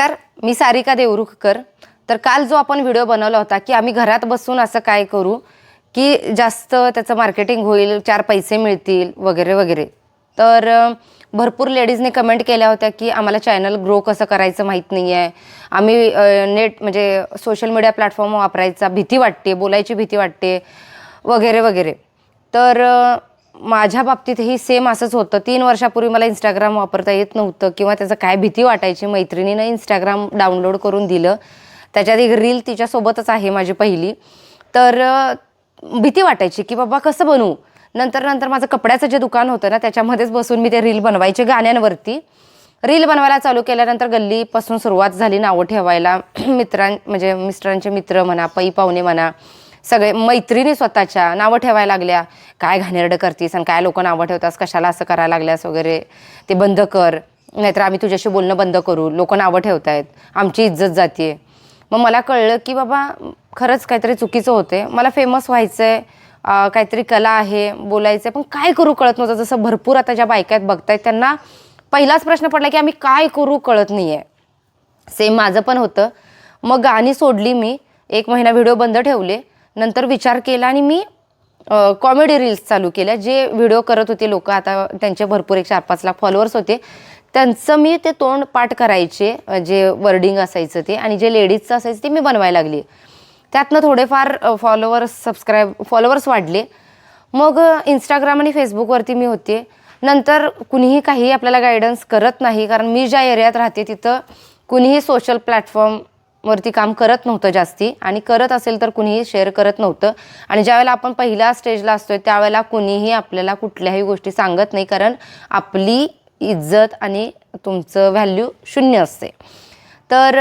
नमस्कार मी सारिका देवरुखकर. तर काल जो आपण व्हिडिओ बनवला होता की आम्ही घरात बसून असं काय करू की जास्त त्याचं मार्केटिंग होईल चार पैसे मिळतील वगैरे वगैरे. तर भरपूर लेडीजने कमेंट केल्या होत्या की आम्हाला चॅनल ग्रो कसं करायचं माहीत नाही आहे आम्ही नेट म्हणजे सोशल मीडिया प्लॅटफॉर्म वापरायचा भीती वाटते बोलायची भीती वाटते वगैरे वगैरे. तर माझ्या बाबतीतही सेम असंच होतं. तीन वर्षापूर्वी मला इंस्टाग्राम वापरता येत नव्हतं किंवा त्याचं काय भीती वाटायची मैत्रिणीनं इंस्टाग्राम डाउनलोड करून दिलं. त्याच्यात एक रील तिच्यासोबतच आहे माझी पहिली. तर भीती वाटायची की बाबा कसं बनवू? नंतर नंतर माझं कपड्याचं जे दुकान होतं ना त्याच्यामध्येच बसून मी ते रील बनवायचे गाण्यांवरती. रील बनवायला चालू केल्यानंतर गल्लीपासून सुरुवात झाली नावं ठेवायला. मित्रां म्हणजे मिस्टरांचे मित्र म्हणा पै पाहुणे म्हणा. सगळे मैत्रिणी स्वतःच्या नावं ठेवायला लागल्या. काय घाणेरडं करतीस आणि काय लोक नावं ठेवतास? कशाला असं करायला लागल्यास वगैरे? ते बंद कर. नाहीतर आम्ही तुझ्याशी बोलणं बंद करू. लोक नावं ठेवतायत. आमची इज्जत जाते मग मला कळलं की बाबा खरंच काहीतरी चुकीचं होते मला फेमस व्हायचं आहे काहीतरी कला आहे बोलायचं आहे पण काय करू कळत नव्हतं. जसं भरपूर आता ज्या बायका आहेत बघतायत त्यांना पहिलाच प्रश्न पडला की आम्ही काय करू कळत नाही आहे सेम माझं पण होतं. मग गाणी सोडली मी. एक महिना व्हिडिओ बंद ठेवले. नंतर विचार केला आणि मी कॉमेडी रील्स चालू केल्या जे व्हिडिओ करत होते लोक. आता त्यांचे भरपूर एक चार पाच लाख फॉलोअर्स होते. त्यांचं मी ते तोंड पाठ करायचे जे वर्डिंग असायचं ते आणि जे लेडीजचं असायचं ते मी बनवायला लागली. त्यातनं थोडेफार फॉलोअर्स सबस्क्राईब फॉलोअर्स वाढले. मग इंस्टाग्राम आणि फेसबुकवरती मी होते. नंतर कुणीही काही आपल्याला गायडन्स करत नाही कारण मी ज्या एरियात राहते तिथं कुणीही सोशल प्लॅटफॉर्म वरती काम करत नव्हतं जास्ती. आणि करत असेल तर कुणीही शेअर करत नव्हतं. आणि ज्यावेळेला आपण पहिल्या स्टेजला असतोय त्यावेळेला कुणीही आपल्याला कुठल्याही गोष्टी सांगत नाही कारण आपली इज्जत आणि तुमचं व्हॅल्यू शून्य असते. तर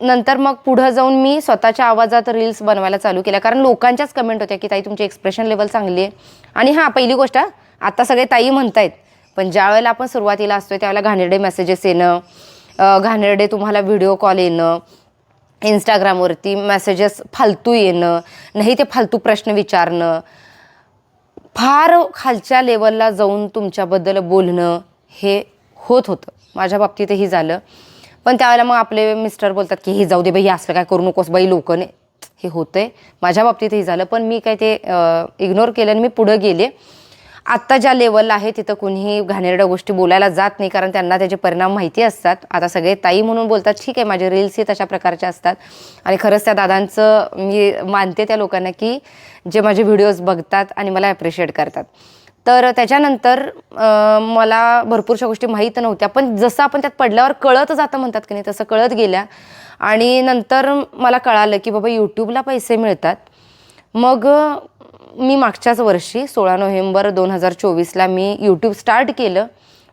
नंतर मग पुढं जाऊन मी स्वतःच्या आवाजात रील्स बनवायला चालू केल्या. कारण लोकांच्याच कमेंट होत्या की ताई तुमची एक्सप्रेशन लेवल चांगली आहे. आणि हां पहिली गोष्ट आता सगळे ताई म्हणतायत. पण ज्या वेळेला आपण सुरुवातीला असतोय त्यावेळेला घाणेरडे मेसेजेस येणं घाणेरडे तुम्हाला व्हिडिओ कॉल येणं इंस्टाग्रामवरती मेसेजेस फालतू येणं नाही ते फालतू प्रश्न विचारणं. फार खालच्या लेवलला जाऊन तुमच्याबद्दल बोलणं हे होत होतं. माझ्या बाबतीतही झालं. पण त्यावेळेला मग आपले मिस्टर बोलतात की हे जाऊ दे बाई असलं काय करू नकोस बाई लोक हे हे आहे माझ्या बाबतीतही झालं. पण मी काय ते इग्नोर केलं आणि मी पुढं गेले. आत्ता ज्या लेवलला आहे तिथं कुणीही घाणेरड्या गोष्टी बोलायला जात नाही कारण त्यांना त्याचे परिणाम माहिती असतात. आता सगळे ताई म्हणून बोलतात ठीक आहे माझे रील्सही तशा प्रकारच्या असतात. आणि खरंच त्या दादांचं मी मानते त्या लोकांना की जे माझे व्हिडिओज बघतात आणि मला ॲप्रिशिएट करतात. तर त्याच्यानंतर मला भरपूरशा गोष्टी माहीत नव्हत्या पण जसं आपण त्यात पडल्यावर कळत जातं म्हणतात की नाही तसं कळत गेल्या. आणि नंतर मला कळालं की बाबा यूट्यूबला पैसे मिळतात. मग मी मागच्याच वर्षी सोळा नोव्हेंबर दोन हजार चोवीसला मी यूट्यूब स्टार्ट केलं.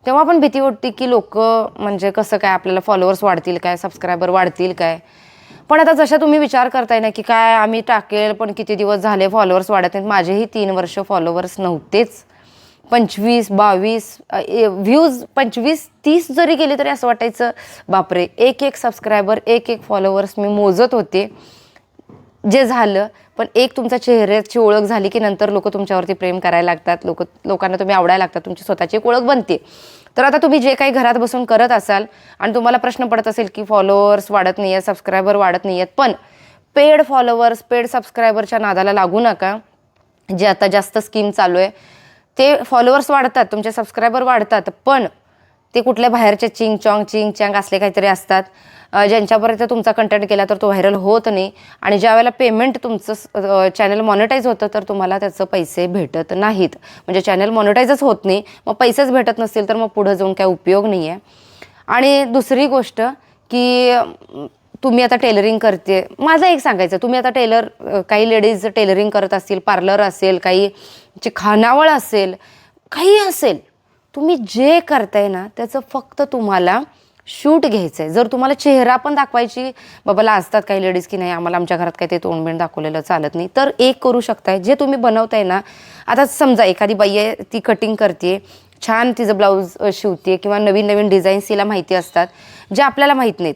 तेव्हा पण भीती वाटते की लोक म्हणजे कसं काय आपल्याला फॉलोअर्स वाढतील काय सबस्क्रायबर वाढतील काय. पण आता जशा तुम्ही विचार करताय ना की काय आम्ही टाकेल पण किती दिवस झाले फॉलोअर्स वाढत नाहीत. माझेही तीन वर्ष फॉलोअर्स नव्हतेच. पंचवीस बावीस व्ह्यूज पंचवीस तीस जरी गेले तरी असं वाटायचं बापरे एक एक सबस्क्रायबर एक एक फॉलोअर्स मी मोजत होते. जे झालं पण एक तुमच्या चेहऱ्याची ओळख झाली की नंतर लोक तुमच्यावरती प्रेम करायला लागतात लोक लोकांना तुम्ही आवडायला लागतात तुमची स्वतःची एक ओळख बनते. तर आता तुम्ही जे काही घरात बसून करत असाल आणि तुम्हाला प्रश्न पडत असेल की फॉलोअर्स वाढत नाही आहेत सबस्क्रायबर वाढत नाही आहेत पण पेड फॉलोअर्स पेड सबस्क्रायबरच्या नादाला लागू नका. जे आता जास्त स्कीम चालू आहे ते फॉलोअर्स वाढतात तुमचे सबस्क्रायबर वाढतात पण ते कुठल्या बाहेरचे चिंग चॉंग चिंग चँग असले काहीतरी असतात. ज्यांच्यापर्यंत तुमचा कंटेंट केला तर तो व्हायरल होत नाही. आणि ज्या वेळेला पेमेंट तुमचं चॅनल मॉनिटाईज होतं तर तुम्हाला त्याचं पैसे भेटत नाहीत. म्हणजे चॅनल मॉनिटाईजच होत नाही. मग पैसेच भेटत नसतील तर मग पुढं जाऊन काय उपयोग नाही आहे आणि दुसरी गोष्ट की तुम्ही आता टेलरिंग करते. माझं एक सांगायचं तुम्ही आता टेलर काही लेडीज टेलरिंग करत असतील पार्लर असेल काही खानावळ असेल काही असेल तुम्ही जे करताय ना त्याचं फक्त तुम्हाला शूट घ्यायचं आहे जर तुम्हाला चेहरा पण दाखवायची बाबाला असतात काही लेडीज की नाही आम्हाला आमच्या घरात काही ते तोंडबिण दाखवलेलं चालत नाही तर एक करू शकताय. जे तुम्ही बनवताय ना आता समजा एखादी बाई आहे ती कटिंग करते छान तिचं ब्लाऊज शिवते किंवा नवीन नवीन डिझाईन्स तिला माहिती असतात जे आपल्याला माहीत नाहीत.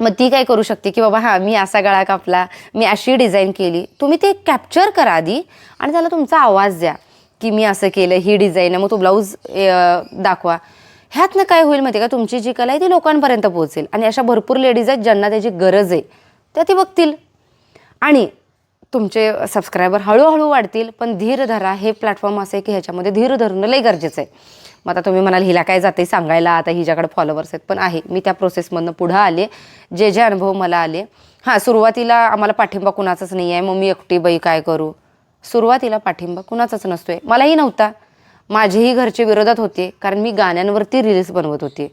मग ती काय करू शकते की बाबा हां मी असा गळा कापला मी अशी डिझाईन केली. तुम्ही ते कॅप्चर करा आधी आणि त्याला तुमचा आवाज द्या. की मी असं केलं ही डिझाईन आहे मग तो ब्लाऊज दाखवा. ह्यातनं काय होईल माहिती आहे का? तुमची जी कला आहे ती लोकांपर्यंत पोहोचेल. आणि अशा भरपूर लेडीज आहेत ज्यांना त्याची गरज आहे त्या ती बघतील. आणि तुमचे सबस्क्रायबर हळूहळू वाढतील पण धीर धरा हे प्लॅटफॉर्म असं आहे की ह्याच्यामध्ये धीर धरणं लई गरजेचं आहे. मग आता तुम्ही म्हणाल हिला काय जाते सांगायला? आता हिच्याकडे फॉलोवर्स आहेत. पण आहे मी त्या प्रोसेसमधनं पुढं आले. जे जे अनुभव मला आले. हां सुरुवातीला आम्हाला पाठिंबा कुणाचाच नाही आहे मग मी एकटी बाई काय करू? सुरुवातीला पाठिंबा कुणाचाच नसतोय. मलाही नव्हता. माझेही घरचे विरोधात होते कारण मी गाण्यांवरती रील्स बनवत होते.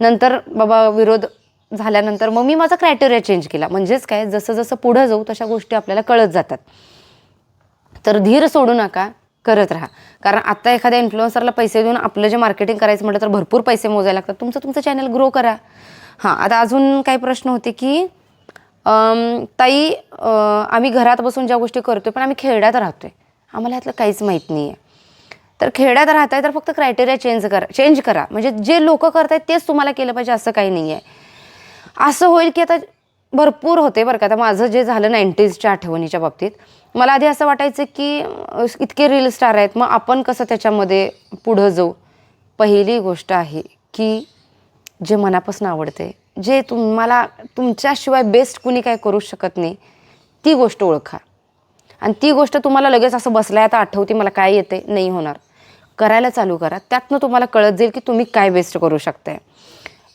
नंतर बाबा विरोध झाल्यानंतर मग मी माझा क्रायटेरिया चेंज केला. म्हणजेच काय जसं जसं पुढं जाऊ तशा गोष्टी आपल्याला कळत जातात. तर धीर सोडू नका करत राहा. कारण आता एखाद्या इन्फ्लुएन्सरला पैसे देऊन आपलं जे मार्केटिंग करायचं म्हटलं तर भरपूर पैसे मोजायला लागतात. तुमचं तुमचं चॅनल ग्रो करा. हां आता अजून काही प्रश्न होते की ताई आम्ही घरात बसून ज्या गोष्टी करतोय पण आम्ही खेड्यात राहतो आहे आम्हाला यातलं काहीच माहीत नाही आहे तर खेड्यात राहत आहे तर फक्त क्रायटेरिया चेंज करा चेंज करा. म्हणजे जे लोक करत आहेत तेच तुम्हाला केलं पाहिजे असं काही नाही आहे असं होईल की आता भरपूर होते बरं का. आता माझं जे झालं नाईन्टीजच्या आठवणीच्या बाबतीत मला आधी असं वाटायचं की इतके रील स्टार आहेत मग आपण कसं त्याच्यामध्ये पुढं जाऊ? पहिली गोष्ट आहे की जे मनापासून आवडते जे तुम्हाला तुमच्याशिवाय बेस्ट कुणी काय करू शकत नाही ती गोष्ट ओळखा. आणि ती गोष्ट तुम्हाला लगेच असं बसलाय आता आठवते मला काय येते नाही होणार. करायला चालू करा. त्यातनं तुम्हाला कळत जाईल की तुम्ही काय बेस्ट करू शकताय.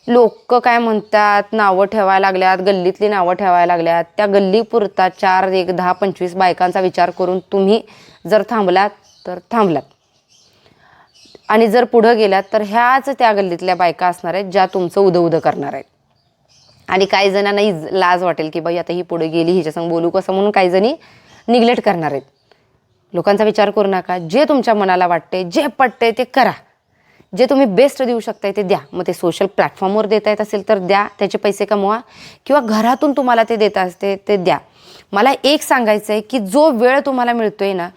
लोक काय म्हणतात नावं ठेवायला लागल्यात गल्लीतली नावं ठेवायला लागल्यात. त्या गल्लीपुरता चार एक दहा पंचवीस बायकांचा विचार करून तुम्ही जर थांबलात तर थांबलात. आणि जर पुढं गेलात तर ह्याच त्या गल्लीतल्या बायका असणार आहेत ज्या तुमचं उदं उदं करणार आहेत. आणि काही जणांनाही ज- लाज वाटेल की बाई आता ही पुढे गेली हिच्यासंग बोलू कसं? म्हणून काही जणी निग्लेक्ट करणार आहेत. लोकांचा विचार करू नका. जे तुमच्या मनाला वाटते जे पटते ते करा. जे तुम्ही बेस्ट देऊ शकताय ते द्या. मग ते सोशल प्लॅटफॉर्मवर देता येत असेल तर द्या. त्याचे पैसे कमवा. किंवा घरातून तुम्हाला ते देता असते ते द्या. मला एक सांगायचं आहे की जो वेळ तुम्हाला मिळतोय ना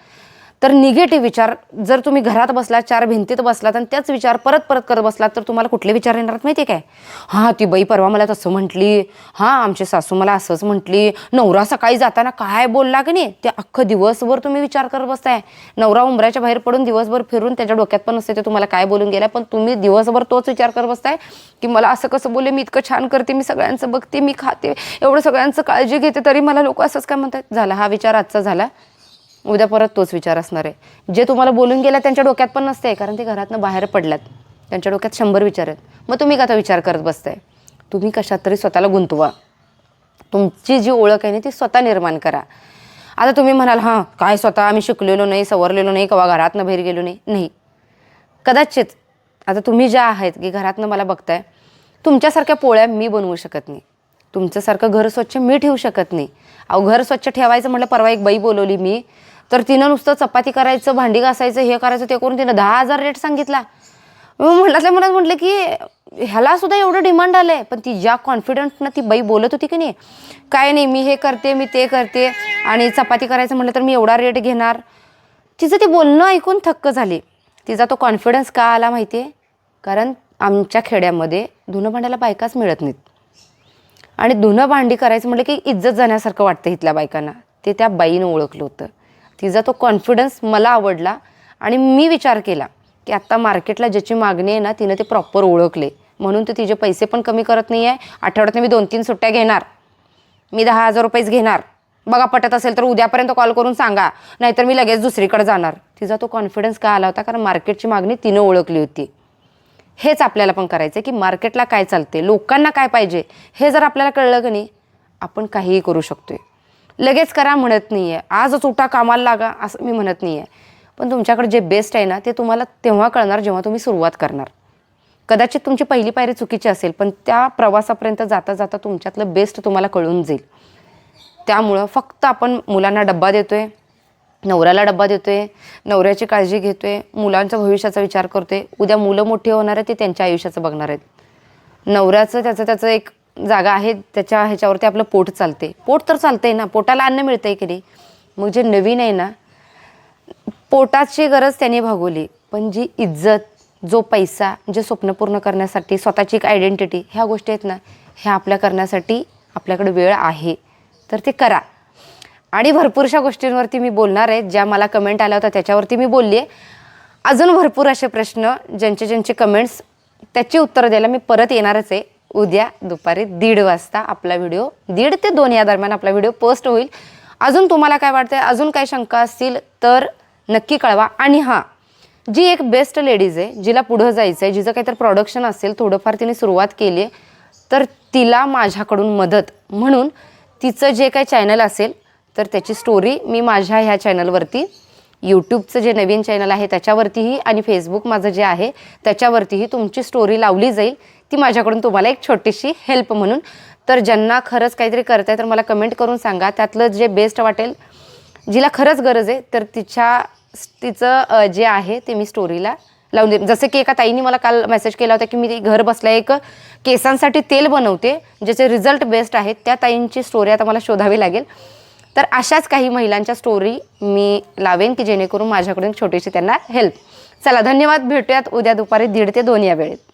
तर निगेटिव्ह विचार जर तुम्ही घरात बसलात चार भिंतीत बसलात आणि त्याच विचार परत परत करत बसलात तर तुम्हाला कुठले विचार येणार माहिती आहे काय? हां ती बाई परवा मला तसं म्हटली. हां आमची सासू मला असंच म्हटली. नवरा सकाळी जाताना काय बोलला की नाही? ते अख्खं दिवसभर तुम्ही विचार करत बसताय. नवरा उंबऱ्याच्या बाहेर पडून दिवसभर फिरून त्याच्या डोक्यात पण नसते ते तुम्हाला काय बोलून गेला पण तुम्ही दिवसभर तोच विचार करत बसताय की मला असं कसं बोलले मी इतकं छान करते मी सगळ्यांचं बघते मी खाते एवढं सगळ्यांचं काळजी घेते तरी मला लोक असंच काय म्हणतात झाला हा विचार आजचा झाला. उद्या परत तोच विचार असणार आहे. जे तुम्हाला बोलून गेला त्यांच्या डोक्यात पण नसते कारण ते घरातनं बाहेर पडल्यात. त्यांच्या डोक्यात शंभर विचार आहेत. मग तुम्ही का आता विचार करत बसताय? तुम्ही कशात तरी स्वतःला गुंतवा. तुमची जी ओळख आहे ना ती स्वतः निर्माण करा. आता तुम्ही म्हणाल हां काय स्वतः? आम्ही शिकलेलो नाही सवरलेलो नाही कवा घरातनं बाहेर गेलो नाही. नाही. कदाचित आता तुम्ही ज्या आहेत की घरातनं मला बघताय तुमच्यासारख्या पोळ्या मी बनवू शकत नाही. तुमच्यासारखं घर स्वच्छ मी ठेवू शकत नाही. अहो घर स्वच्छ ठेवायचं म्हटलं परवा एक बाई बोलवली मी. तर तिनं नुसतं चपाती करायचं भांडी घासायचं हे करायचं ते करून तिनं दहा हजार रेट सांगितला. मग म्हटलं मला म्हटलं की ह्याला सुद्धा एवढं डिमांड आलं आहे पण ती ज्या कॉन्फिडंटनं ती बाई बोलत होती की नाही काय नाही मी हे करते मी ते करते आणि चपाती करायचं म्हटलं तर मी एवढा रेट घेणार. तिचं ते बोलणं ऐकून थक्क झाली. तिचा तो कॉन्फिडन्स का आला माहिती आहे कारण आमच्या खेड्यामध्ये धुणं भांड्याला बायकाच मिळत नाहीत. आणि धुणं भांडी करायचं म्हटलं की इज्जत जाण्यासारखं वाटतं इथल्या बायकांना. ते त्या बाईनं ओळखलं होतं. तिचा तो कॉन्फिडन्स मला आवडला आणि मी विचार केला की आत्ता मार्केटला ज्याची मागणी आहे ना तिनं ते प्रॉपर ओळखले. म्हणून ते तिचे पैसे पण कमी करत नाही आहे आठवड्यात मी दोन तीन सुट्ट्या घेणार. मी दहा हजार रुपयेच घेणार. बघा पटत असेल तर उद्यापर्यंत कॉल करून सांगा. नाहीतर मी लगेच दुसरीकडे जाणार. तिचा तो कॉन्फिडन्स का आला होता? कारण मार्केटची मागणी तिनं ओळखली होती. हेच आपल्याला पण करायचं आहे की मार्केटला काय चालते लोकांना काय पाहिजे हे जर आपल्याला कळलं की नाही आपण काहीही करू शकतो आहे लगेच करा म्हणत नाही आहे आजच उठा कामाला लागा असं मी म्हणत नाही आहे पण तुमच्याकडे जे बेस्ट आहे ना ते तुम्हाला तेव्हा कळणार जेव्हा तुम्ही सुरुवात करणार. कदाचित तुमची पहिली पायरी चुकीची असेल पण त्या प्रवासापर्यंत जाता जाता तुमच्यातलं बेस्ट तुम्हाला कळून जाईल. त्यामुळं फक्त आपण मुलांना डब्बा देतो आहे नवऱ्याला डब्बा देतोय नवऱ्याची काळजी घेतोय मुलांच्या भविष्याचा विचार करतोय. उद्या मुलं मोठी होणार आहेत ते त्यांच्या आयुष्याचं बघणार आहेत. नवऱ्याचं त्याचं त्याचं एक जागा आहे त्याच्या ह्याच्यावरती आपलं पोट चालते पोट तर चालतंय ना पोटाला अन्न मिळतंय की नाही? मग जे नवीन आहे ना पोटाची गरज त्याने भागवली. पण जी इज्जत जो पैसा जे स्वप्न पूर्ण करण्यासाठी स्वतःची एक आयडेंटिटी ह्या गोष्टी आहेत ना ह्या आपल्या करण्यासाठी आपल्याकडे वेळ आहे. तर ते करा. आणि भरपूरशा गोष्टींवरती मी बोलणार आहे. ज्या मला कमेंट आल्या होत्या त्याच्यावरती मी बोलली आहे अजून भरपूर असे प्रश्न ज्यांचे ज्यांचे कमेंट्स त्याची उत्तरं द्यायला मी परत येणारच आहे. उद्या दुपारी दीड वाजता आपला व्हिडिओ दीड ते दोन या दरम्यान आपला व्हिडिओ पोस्ट होईल. अजून तुम्हाला काय वाटतंय? अजून काही शंका असतील तर नक्की कळवा. आणि हां जी एक बेस्ट लेडीज आहे जिला पुढं जायचं आहे जिचं काहीतरी प्रॉडक्शन असेल थोडंफार तिने सुरुवात केली आहे तर तिला माझ्याकडून मदत. म्हणून तिचं जे काही चॅनल असेल तर त्याची स्टोरी मी माझ्या ह्या चॅनलवरती यूट्यूबचं जे नवीन चॅनल आहे त्याच्यावरतीही आणि फेसबुक माझं जे आहे त्याच्यावरतीही तुमची स्टोरी लावली जाईल. ती माझ्याकडून तुम्हाला एक छोटीशी हेल्प म्हणून. तर ज्यांना खरंच काहीतरी करत आहे तर मला कमेंट करून सांगा. त्यातलं जे बेस्ट वाटेल जिला खरंच गरज आहे तर तिच्या तिचं जे आहे ते मी स्टोरीला लावून दे जसं की एका ताईने मला काल मेसेज केला होता की मी ते घर बसल्या एक केसांसाठी तेल बनवते ज्याचे रिझल्ट बेस्ट आहेत त्या ताईंची स्टोरी आता मला शोधावी लागेल. तर अशाच काही महिलांच्या स्टोरी मी लावेन की जेणेकरून माझ्याकडून छोटीशी त्यांना हेल्प चला धन्यवाद. भेटूयात उद्या दुपारी दीड ते दोन या वेळेत.